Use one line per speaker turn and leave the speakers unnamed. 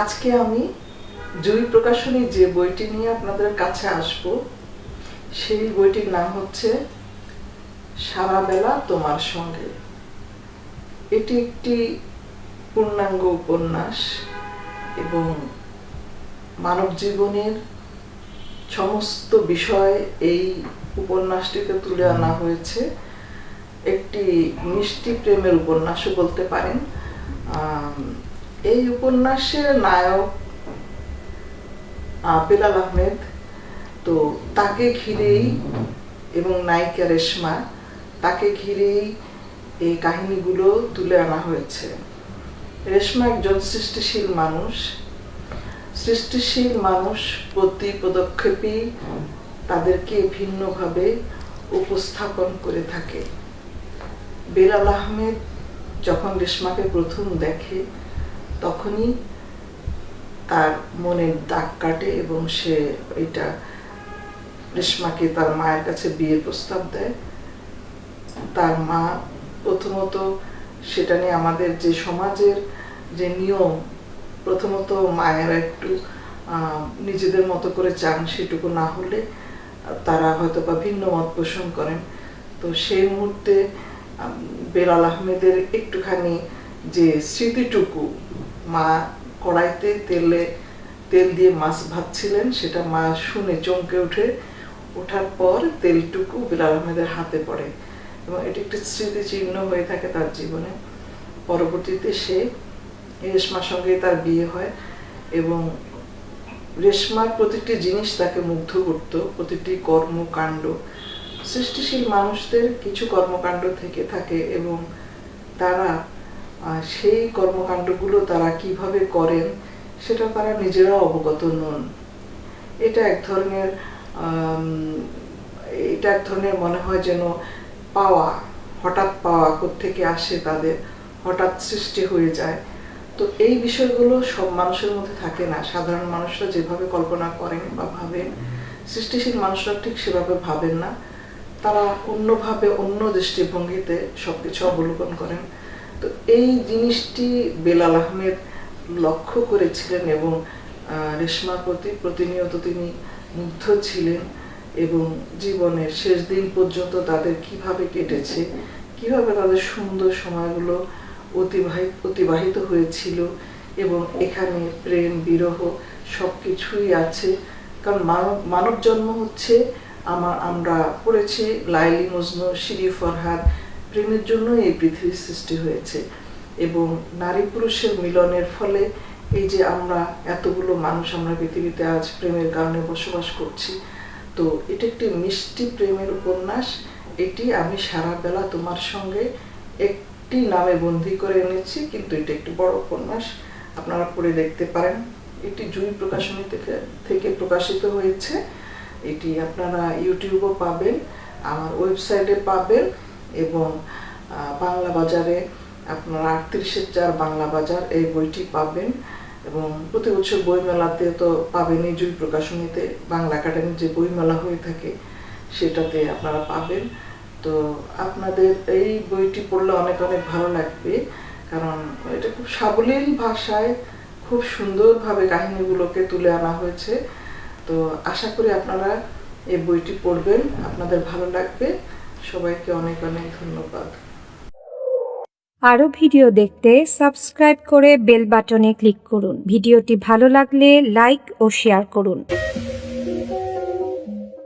আজকে আমি জুই প্রকাশনী যে বইটি নিয়ে আপনাদের কাছে আসব, সেই বইটির নাম হচ্ছে সারা বেলা তোমার সঙ্গে। এটি একটি পূর্ণাঙ্গ উপন্যাস এবং মানব জীবনের সমস্ত বিষয় এই উপন্যাসটিতে তুলে আনা হয়েছে। একটি মিষ্টি প্রেমের উপন্যাসও বলতে পারেন। এই উপন্যাসের নায়ক বেলাল আহমেদ, তো তাকে ঘিরেই এবং নায়িকা রেশমা, তাকে ঘিরেই এই কাহিনীগুলো তুলে আনা হয়েছে। রেশমা একজন সৃষ্টিশীল মানুষ। সৃষ্টিশীল মানুষ প্রতি পদক্ষেপেই তাদেরকে ভিন্নভাবে উপস্থাপন করে থাকে। বেলাল আহমেদ যখন রেশমাকে প্রথম দেখে, তখনই তার মনের দাগ কাটে এবং সে এটা রেশমাকে তার মায়ের কাছে বিয়ের প্রস্তাব দেয়। তার মা প্রথমত সেটা নিয়ে আমাদের যে সমাজের যে নিয়ম, প্রথমত মায়েরা একটু নিজেদের মতো করে চান সেটুকু না হলে, তারা হয়তো বা ভিন্ন মত পোষণ করেন। তো সেই মুহূর্তে বেলাল আহমেদের একটুখানি যে স্মৃতিটুকু, মা কড়াইতে তেলে, তেল দিয়ে মাছ ভাজছিলেন, সেটা মা শুনে চমকে উঠে, ওঠার পর তেলটুকু বেলাল আহমেদের হাতে পড়ে। এবং এটি একটি স্মৃতিচিহ্ন হয়ে থাকে তার জীবনে। পরবর্তীতে সে রেশমার সঙ্গে তার বিয়ে হয় এবং রেশমার প্রতিটি জিনিস তাকে মুগ্ধ করত, প্রতিটি কর্মকাণ্ড সৃষ্টিশীল মানুষদের কিছু কর্মকাণ্ড থেকে থাকে এবং তারা সেই কর্মকাণ্ডগুলো তারা কীভাবে করেন, সেটা তারা নিজেরাও অবগত নন। এটা এক ধরনের এটা এক ধরনের মনে হয় যেন পাওয়া, হঠাৎ পাওয়া থেকে আসে তাদের, হঠাৎ সৃষ্টি হয়ে যায়। তো এই বিষয়গুলো সব মানুষের মধ্যে থাকে না। সাধারণ মানুষরা যেভাবে কল্পনা করেন বা ভাবেন, সৃষ্টিশীল মানুষরা ঠিক সেভাবে ভাবেন না। তারা অন্যভাবে অন্য দৃষ্টিভঙ্গিতে সবকিছু অবলোকন করেন। তো এই জিনিসটি বেলাল আহমেদ লক্ষ্য করেছিলেন এবং রেশমার প্রতি, প্রতিনিয়ত তিনি মুগ্ধ ছিলেন এবং জীবনের শেষ দিন পর্যন্ত তাদের কীভাবে কেটেছে, কীভাবে তাদের সুন্দর সময়গুলো অতিবাহিত অতিবাহিত হয়েছিল এবং এখানে প্রেম, বিরহ সব কিছুই আছে। কারণ মানব মানব জন্ম হচ্ছে আমার, আমরা পড়েছি লাইলি মজনু, শিরি ফরহাদ, প্রেমের জন্য এই পৃথিবীর সৃষ্টি হয়েছে এবং নারী পুরুষের মিলনের ফলে এই যে আমরা এতগুলো মানুষ আমরা পৃথিবীতে আজ প্রেমের কারণে বসবাস করছি, তো এটা একটি মিষ্টি প্রেমের উপন্যাস। এটি আমি সারা বেলা তোমার সঙ্গে একটি নামে বন্দি করে এনেছি, কিন্তু এটা একটি বড় উপন্যাস। আপনারা পড়ে দেখতে পারেন। এটি জুই প্রকাশনী থেকে থেকে প্রকাশিত হয়েছে। এটি আপনারা ইউটিউবও পাবেন, আমার ওয়েবসাইটে পাবেন এবং বাংলা বাজারে আপনারা আটত্রিশের চার বাংলা বাজার এই বইটি পাবেন এবং প্রতি বছর বইমেলাতে তো পাবেনই জুই প্রকাশনীতে, বাংলা একাডেমির যে বইমেলা হয়ে থাকে সেটাতে আপনারা পাবেন। তো আপনাদের এই বইটি পড়লে অনেক অনেক ভালো লাগবে, কারণ এটা খুব সাবলীল ভাষায় খুব সুন্দরভাবে কাহিনীগুলোকে তুলে আনা হয়েছে। তো আশা করি আপনারা এই বইটি পড়বেন, আপনাদের ভালো লাগবে। সবাইকে অনেক অনেক ধন্যবাদ।
আরও ভিডিও দেখতে সাবস্ক্রাইব করে বেল বাটনে ক্লিক করুন। ভিডিওটি ভালো লাগলে লাইক ও শেয়ার করুন।